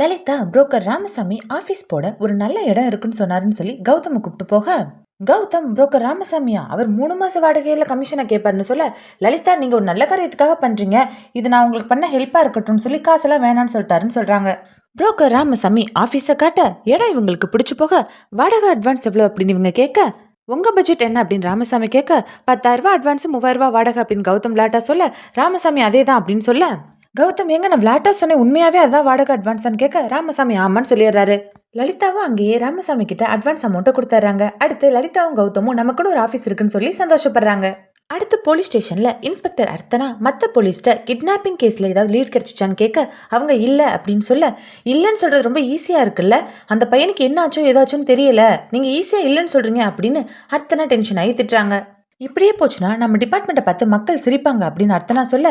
Lalitha broker Ramasamy office போட ஒரு நல்ல இடம் இருக்குன்னு சொன்னாருன்னு சொல்லி கௌதமை கூப்பிட்டு போக. கௌதம் புரோக்கர் ராமசாமியா? அவர் மூணு மாச வாடகையில கமிஷனை கேட்பாருன்னு சொல்ல லலிதா நீங்க ஒரு நல்ல காரியத்துக்காக பண்றீங்க. இது நான் உங்களுக்கு பண்ண ஹெல்ப்பா இருக்கட்டும்னு சொல்லி காசெல்லாம் வேணான்னு சொல்லிட்டாருன்னு சொல்றாங்க. புரோக்கர் ராமசாமி ஆஃபீஸை காட்ட இடம் இவங்களுக்கு பிடிச்சு போக வாடகை அட்வான்ஸ் எவ்வளோ அப்படின்னு இவங்க கேட்க உங்க பட்ஜெட் என்ன? அப்படின்னு ராமசாமி கேட்க பத்தாயிரம் ரூபாய் அட்வான்ஸ் மூவாயிரம் ரூபாய் வாடகை அப்படின்னு கௌதம் லாட்டா சொல்ல ராமசாமி அதே தான் அப்படின்னு சொல்ல. கௌதம் எங்க நான் விளாட்டா சொன்னேன் உண்மையாவே அதான் வாடகை அட்வான்ஸ்னு கேட்க ராமசாமி ஆமான்னு சொல்லிடுறாரு. லலிதாவும் அங்கேயே ராமசாமி கிட்ட அட்வான்ஸ் அமௌண்ட்டை கொடுத்துட்றாங்க. அடுத்து லலிதாவும் கௌதமும் நமக்குன்னு ஒரு ஆஃபீஸ் இருக்குன்னு சொல்லி சந்தோஷப்படுறாங்க. அடுத்து போலீஸ் ஸ்டேஷன்ல இன்ஸ்பெக்டர் அர்த்தனா மற்ற போலீஸ்ட்ட கிட்னாப்பிங் கேஸ்ல ஏதாவது லீட் கிடைச்சிச்சான்னு கேட்க அவங்க இல்ல அப்படின்னு சொல்ல இல்லைன்னு சொல்றது ரொம்ப ஈஸியா இருக்குல்ல? அந்த பையனுக்கு என்னாச்சோ ஏதாச்சும்னு ஏதாச்சும் தெரியல. நீங்க ஈஸியா இல்லைன்னு சொல்றீங்க அப்படின்னு அர்த்தனா டென்ஷன் ஆகி திட்டுறாங்க. இப்படியே போச்சுன்னா நம்ம டிபார்ட்மெண்ட்டை பார்த்து மக்கள் சிரிப்பாங்க அப்படின்னு அர்த்தனா சொல்ல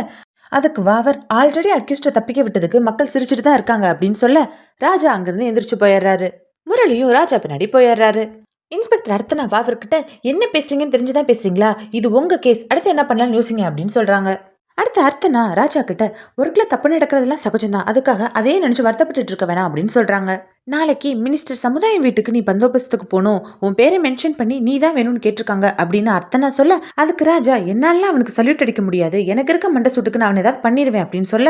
அதுக்கு வாவர் ஆல்ரெடி அக்யூஸ்டை தப்பிக்க விட்டதுக்கு மக்கள் சிரிச்சிட்டு தான் இருக்காங்க அப்படின்னு சொல்ல ராஜா அங்கிருந்து எந்திரிச்சு போயிடுறாரு. முரளியும் ராஜா பின்னாடி போயிடுறாரு. இன்ஸ்பெக்டர் அர்த்தனா வாவர்கிட்ட என்ன பேசுறீங்கன்னு தெரிஞ்சுதான் பேசுறீங்களா? இது உங்க கேஸ் அடுத்து என்ன பண்ணலாம்னு யோசிங்க அப்படின்னு சொல்றாங்க. அடுத்து அர்த்தனா ராஜா கிட்ட ஒர்க்கில் தப்பு நடக்கிறதெல்லாம் சகஜம்தான். அதுக்காக அதே நினச்சி வருத்தப்பட்டு இருக்க வேணாம் அப்படின்னு சொல்கிறாங்க நாளைக்கு மினிஸ்டர் சமுதாயம் வீட்டுக்கு நீ பந்தோபஸ்துக்கு போகணும் உன் பேரை மென்ஷன் பண்ணி நீ தான் வேணும்னு கேட்டிருக்காங்க அப்படின்னு அர்த்தனா சொல்ல அதுக்கு ராஜா என்னாலாம் அவனுக்கு சல்யூட் அடிக்க முடியாது. எனக்கு இருக்க மண்டை சூட்டுக்கு நான் அவனை ஏதாவது பண்ணிடுவேன் அப்படின்னு சொல்ல.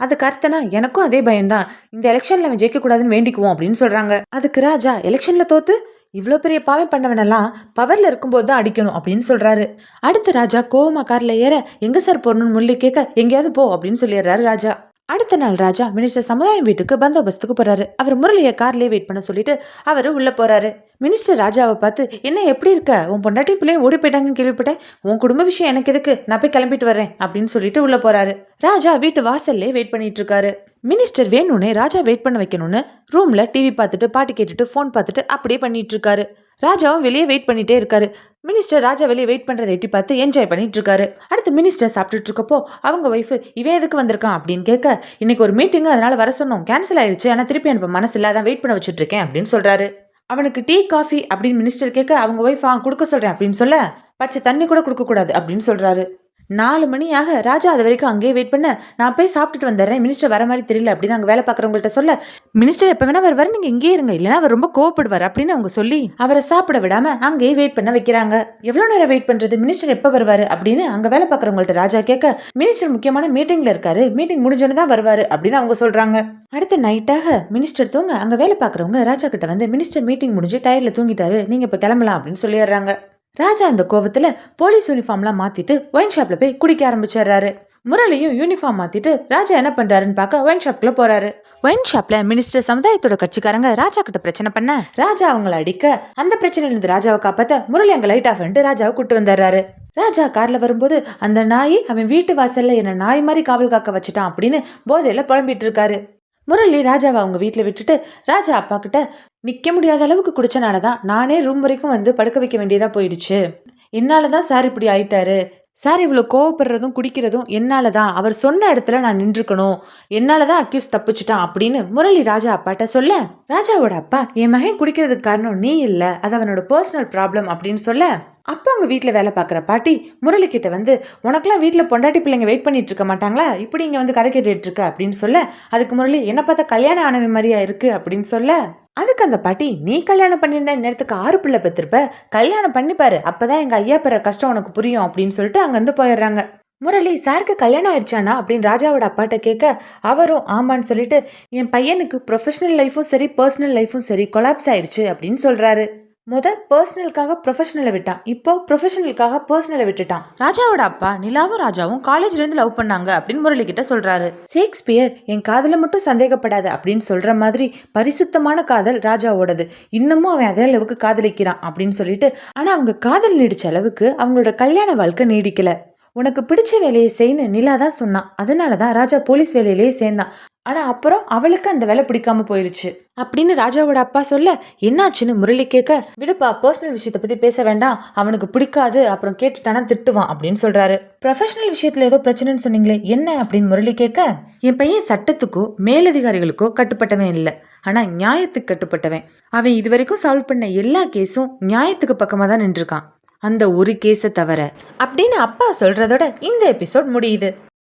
அதுக்கு அர்த்தனா எனக்கும் அதே பயம்தான். இந்த எலெக்ஷன்ல அவன் ஜெயிக்க கூடாதுன்னு வேண்டிக்குவோம் அப்படின்னு சொல்றாங்க. அதுக்கு ராஜா எலெக்ஷன்ல தோத்து இவ்வளோ பெரிய பாவை பண்ணவனெல்லாம் பவரில் இருக்கும்போது தான் அடிக்கணும் அப்படின்னு சொல்கிறாரு அடுத்து ராஜா கோவமா காரில் ஏற எங்கே சார் போகணும்னு முள்ளி கேட்க எங்கேயாவது போ அப்படின்னு சொல்லிடுறாரு ராஜா. அடுத்த நாள் ராஜா மினிஸ்டர் சமுதாயம் வீட்டுக்கு பந்தோபஸ்துக்கு போறாரு. அவர் முரளியை கார்லயே வெயிட் பண்ண சொல்லிட்டு அவர் உள்ள போறாரு. மினிஸ்டர் ராஜாவை பார்த்து என்ன எப்படி இருக்க? உன் பொண்டாட்டி பிள்ளைய ஓடி போயிட்டாங்கன்னு கேள்விப்பட்டேன். உன் குடும்ப விஷயம் எனக்கு எதுக்கு? நான் போய் கிளம்பிட்டு வரேன் அப்படின்னு சொல்லிட்டு உள்ள போறாரு. ராஜா வீட்டு வாசல்லே வெயிட் பண்ணிட்டு இருக்காரு. மினிஸ்டர் வேணும்னே ராஜா வெயிட் பண்ண வைக்கணும்னு ரூம்ல டிவி பார்த்துட்டு பாட்டு கேட்டுட்டு ஃபோன் பார்த்துட்டு அப்படியே பண்ணிட்டு இருக்காரு ராஜாவும் வெளியே வெயிட் பண்ணிட்டே இருக்காரு. மினிஸ்டர் ராஜா வெளியே வெயிட் பண்றதை எட்டி பார்த்து என்ஜாய் பண்ணிட்டு இருக்காரு அடுத்து மினிஸ்டர் சாப்பிட்டுட்டு இருக்கப்போ அவங்க ஒய்ஃப் இவன் எதுக்கு வந்திருக்கான் அப்படின்னு கேட்க இன்னைக்கு ஒரு மீட்டிங் அதனால வர சொன்னோம். கேன்சல் ஆயிடுச்சு ஆனால் திருப்பி அனுப்ப மனசு இல்லாதான் வெயிட் பண்ண வச்சுட்டு இருக்கேன் அப்படின்னு சொல்றாரு. அவனுக்கு டீ காஃபி அப்படின்னு மினிஸ்டர் கேட்க அவங்க ஒய்ஃப் அவன் கொடுக்க சொல்றேன் அப்படின்னு சொல்ல பச்சை தண்ணி கூட கொடுக்க கூடாது அப்படின்னு சொல்றாரு. நாலு மணியாக ராஜா அது வரைக்கும் அங்கேயே வெயிட் பண்ண நான் போய் சாப்பிட்டுட்டு வந்துடுறேன். மினிஸ்டர் வர மாதிரி தெரியல அப்படின்னு அங்கே வேலை பார்க்குறவங்கள்ட்ட சொல்ல மினிஸ்டர் எப்போ வேணா வருவார் நீங்கள் இங்கேயே இருங்க. இல்லைன்னா அவர் ரொம்ப கோவப்படுவார் அப்படின்னு அவங்க சொல்லி அவரை சாப்பிட விடாம அங்கேயே வெயிட் பண்ண வைக்கிறாங்க. எவ்வளோ நேரம் வெயிட் பண்ணுறது மினிஸ்டர் எப்போ வருவார்? அப்படின்னு அங்கே வேலை பார்க்குறவங்கள்ட்ட ராஜா கேட்க மினிஸ்டர் முக்கியமான மீட்டிங்கில் இருக்காரு. மீட்டிங் முடிஞ்சோன்னு தான் வருவார் அப்படின்னு அவங்க சொல்கிறாங்க அடுத்த நைட்டாக மினிஸ்டர் தூங்க அங்கே வேலை பார்க்குறவங்க ராஜா கிட்ட வந்து மினிஸ்டர் மீட்டிங் முடிஞ்சு டயர்ல தூங்கிட்டாரு. நீங்கள் இப்போ கிளம்பலாம் அப்படின்னு சொல்லிடுறாங்க. ராஜா அந்த கோவத்தில் போலீஸ் யூனிஃபார்ம்லாம் மாற்றிட்டு ஒயின் ஷாப்பில் போய் குடிக்க ஆரம்பிச்சிடுறாரு. முரளியும் யூனிஃபார்ம் மாற்றிட்டு ராஜா என்ன பண்ணுறாருன்னு பார்க்க ஒயின் ஷாப்பில் போறாரு. ஒயின் ஷாப்பில் மினிஸ்டர் சமுதாயத்தோட கட்சிக்காரங்க ராஜா கிட்ட பிரச்சனை பண்ண ராஜா அவங்கள அடிக்க அந்த பிரச்சனையில இருந்து ராஜாவை காப்பாற்ற முரளி அங்கே லைட் ஆஃப் பண்ணிட்டு ராஜாவை கூட்டு வந்துடுறாரு. ராஜா கார்ல வரும்போது அந்த நாய் அவன் வீட்டு வாசல்ல என்ன நாய் மாதிரி காவல் காக்க வச்சுட்டான் அப்படின்னு போதையில புலம்பிட்டு இருக்காரு. முரளி ராஜாவை அவங்க வீட்டில் விட்டுட்டு ராஜா அப்பா கிட்ட நிற்க முடியாத அளவுக்கு குடிச்சனால தான் நானே ரூம் வரைக்கும் வந்து படுக்க வைக்க வேண்டியதாக போயிடுச்சு. என்னால் தான் சார் இப்படி ஆயிட்டாரு. சார் இவ்வளோ கோவப்படுறதும் குடிக்கிறதும் என்னால் தான். அவர் சொன்ன இடத்துல நான் நின்றுக்கணும். என்னால் தான் அக்யூஸ் தப்பிச்சிட்டான் அப்படின்னு முரளி ராஜா அப்பாட்ட சொல்ல ராஜாவோட அப்பா என் மகன் குடிக்கிறதுக்கு காரணம் நீ இல்லை. அது அவனோட பர்சனல் ப்ராப்ளம் அப்படின்னு சொல்ல அப்போ அவங்க வீட்டில் வேலை பார்க்குற பாட்டி முரளி கிட்ட வந்து உனக்கெல்லாம் வீட்டில் பொண்டாட்டி பிள்ளைங்க வெயிட் பண்ணிட்டு இருக்க மாட்டாங்களா? இப்படி இங்கே வந்து கதை கேட்டுட்டு இருக்க? அப்படின்னு சொல்ல அதுக்கு முரளி என்ன பார்த்தா கல்யாணம் ஆனவி மாதிரியா இருக்கு? அப்படின்னு சொல்ல அதுக்கு அந்த பாட்டி நீ கல்யாணம் பண்ணியிருந்தா இந்நேரத்துக்கு ஆறு பிள்ளை பெற்றிருப்ப. கல்யாணம் பண்ணிப்பாரு அப்பதான் எங்க ஐயா பெற கஷ்டம் உனக்கு புரியும் அப்படின்னு சொல்லிட்டு அங்கிருந்து போயிடுறாங்க. முரளி சாருக்கு கல்யாணம் ஆயிடுச்சானா அப்படின்னு ராஜாவோட அப்பாட்ட கேட்க அவரும் ஆமான்னு சொல்லிட்டு என் பையனுக்கு ப்ரொஃபஷனல் லைஃபும் சரி பர்சனல் லைஃபும் சரி கொலாப்ஸ் ஆயிடுச்சு அப்படின்னு சொல்றாரு. முத பர்சனலுக்காக ப்ரொஃபஷனலை விட்டான். இப்போ ப்ரொஃபஷனலுக்காக பர்சனலை விட்டுட்டான். ராஜாவோட அப்பா நிலாவும் ராஜாவும் காலேஜ்ல இருந்து லவ் பண்ணாங்க அப்படின்னு முரளி கிட்ட சொல்றாரு. ஷேக்ஸ்பியர் என் காதல மட்டும் சந்தேகப்படாத அப்படின்னு சொல்ற மாதிரி பரிசுத்தமான காதல் ராஜாவோடது. இன்னமும் அவன் அதே அளவுக்கு காதலிக்கிறான் அப்படின்னு சொல்லிட்டு ஆனா அவங்க காதல் நீடிச்ச அளவுக்கு அவங்களோட கல்யாண வாழ்க்கை நீடிக்கல. உனக்கு பிடிச்ச வேலையை செய்யணும் நிலா தான் சொன்னான். அதனால தான் ராஜா போலீஸ் வேலையிலேயே சேர்ந்தான். ஆனா அப்புறம் அவளுக்கு அந்த வேலை பிடிக்காம போயிருச்சு. அப்படின்னு ராஜாவோட அப்பா சொல்ல என்னாச்சுன்னு முரளி கேட்க விடுப்பா பர்சனல் விஷயத்தை பத்தி பேச வேண்டாம். அவனுக்கு பிடிக்காது. அப்புறம் கேட்டுட்டானா திட்டுவான் அப்படின்னு சொல்றாரு. ப்ரொஃபஷனல் விஷயத்துல ஏதோ பிரச்சனைன்னு சொன்னீங்களே என்ன? அப்படின்னு முரளி கேட்க என் பையன் சட்டத்துக்கோ மேலதிகாரிகளுக்கோ கட்டுப்பட்டவன் இல்லை. ஆனா நியாயத்துக்கு கட்டுப்பட்டவன். அவன் இது வரைக்கும் சால்வ் பண்ண எல்லா கேஸும் நியாயத்துக்கு பக்கமா தான் நின்றுருக்கான். அந்த ஒரு கேஸை தவிர அப்படின்னு அப்பா சொல்றதோட இந்த எபிசோட் முடியுது.